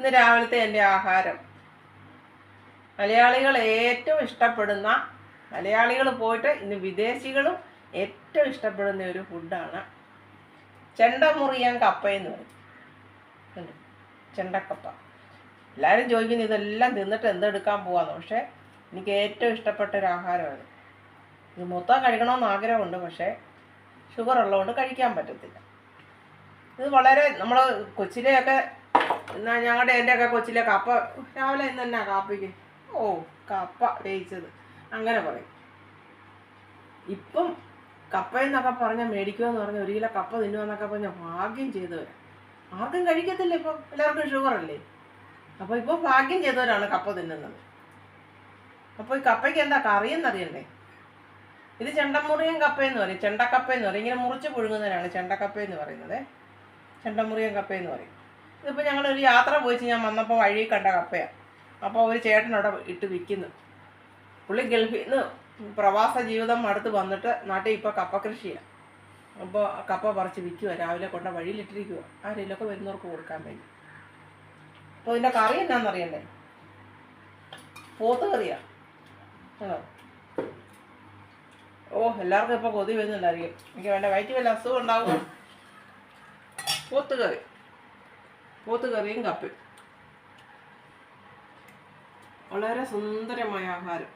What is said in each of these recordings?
ഇന്ന് രാവിലത്തെ എന്റെ ആഹാരം. മലയാളികൾ ഏറ്റവും ഇഷ്ടപ്പെടുന്ന മലയാളികൾ പോയിട്ട് ഇന്ന് വിദേശികളും ഏറ്റവും ഇഷ്ടപ്പെടുന്ന ഒരു ഫുഡാണ് ചെണ്ടമുറിയാൻ കപ്പ എന്ന് പറയും? ചെണ്ടക്കപ്പ. എല്ലാവരും ചോദിക്കുന്നു ഇതെല്ലാം തിന്നിട്ട് എന്തെടുക്കാൻ പോവാന്ന്? പക്ഷേ എനിക്ക് ഏറ്റവും ഇഷ്ടപ്പെട്ട ഒരു ആഹാരമാണ്. ഇത് മൊത്തം കഴിക്കണമെന്ന് ആഗ്രഹമുണ്ട് പക്ഷേ ഷുഗർ ഉള്ളതുകൊണ്ട് കഴിക്കാൻ പറ്റത്തില്ല. ഇത് വളരെ നമ്മൾ കൊച്ചിലെയൊക്കെ എന്നാ ഞങ്ങളുടെ എന്റെയൊക്കെ കൊച്ചിലെ കപ്പ. രാവിലെ ഇന്ന് തന്നെ കാപ്പിക്ക്? ഓ കപ്പ വേവിച്ചത്. അങ്ങനെ പറയും. ഇപ്പം കപ്പ എന്നൊക്കെ പറഞ്ഞാൽ മേടിക്കുമെന്ന് പറഞ്ഞാൽ ഒരു കിലോ കപ്പ തിന്നുമെന്നൊക്കെ പറഞ്ഞാൽ ഭാഗ്യം ചെയ്തവരാ. ആർക്കും കഴിക്കത്തില്ല ഇപ്പം. എല്ലാവർക്കും ഷുഗർ അല്ലേ അപ്പോൾ ഇപ്പോൾ ഭാഗ്യം ചെയ്തവരാണ് കപ്പ തിന്നുന്നത്. അപ്പോൾ ഈ കപ്പയ്ക്ക് എന്താ കറിയെന്നറിയണ്ടേ ഇത് ചെണ്ടമുറിയൻ കപ്പ എന്ന് പറയും. ചെണ്ടക്കപ്പ എന്ന് പറയും. ഇങ്ങനെ മുറിച്ച് പുഴുങ്ങുന്നതിനാണ് ചെണ്ടക്കപ്പ എന്ന് പറയുന്നത്. ചെണ്ടമുറിയൻ കപ്പ എന്ന് പറയും. ഇതിപ്പോൾ ഞങ്ങളൊരു യാത്ര പോയിച്ച് ഞാൻ വന്നപ്പോൾ വഴി കണ്ട കപ്പയാണ് അപ്പോൾ ഒരു ചേട്ടൻ അവിടെ ഇട്ട് വിൽക്കുന്നു പുള്ളി ഗൾഫിൽ നിന്ന് പ്രവാസ ജീവിതം അടുത്ത് വന്നിട്ട് നാട്ടിൽ ഇപ്പോൾ കപ്പ കൃഷിയാണ് അപ്പോൾ കപ്പ പറിച്ച് വിൽക്കുക രാവിലെ കൊണ്ട വഴിയിലിട്ടിരിക്കുക ആരെങ്കിലുമൊക്കെ വരുന്നവർക്ക് കൊടുക്കാൻ വേണ്ടി. അപ്പോൾ ഇതിന്റെ കറി എന്നാണെന്നറിയണ്ടേ പോത്ത് കറിയാണ് ഓ എല്ലാവർക്കും ഇപ്പോൾ കൊതി വരുന്നുണ്ടായിരിക്കും. എനിക്ക് വേണ്ട വയറ്റിൽ വല്ല അസുഖം ഉണ്ടാകും പോത്ത് കറി. പോത്ത് കറിയും കപ്പയും വളരെ സുന്ദരമായ ആഹാരം.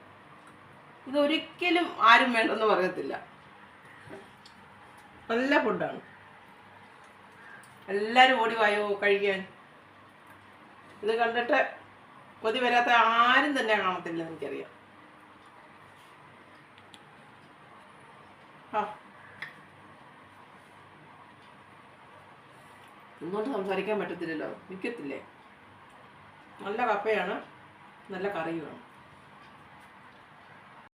ഇതൊരിക്കലും ആരും വേണ്ടെന്ന് പറയത്തില്ല. നല്ല ഫുഡാണ് എല്ലാവരും ഓടി വായോ കഴിക്കാൻ? ഇത് കണ്ടിട്ട് കൊതി വരാത്ത ആരും തന്നെ കാണത്തില്ല എനിക്കറിയാം. ആ. ഇങ്ങോട്ട് സംസാരിക്കാൻ പറ്റത്തില്ലല്ലോ. നിൽക്കത്തില്ലേ നല്ല കപ്പയാണ് നല്ല കറിയുമാണ്.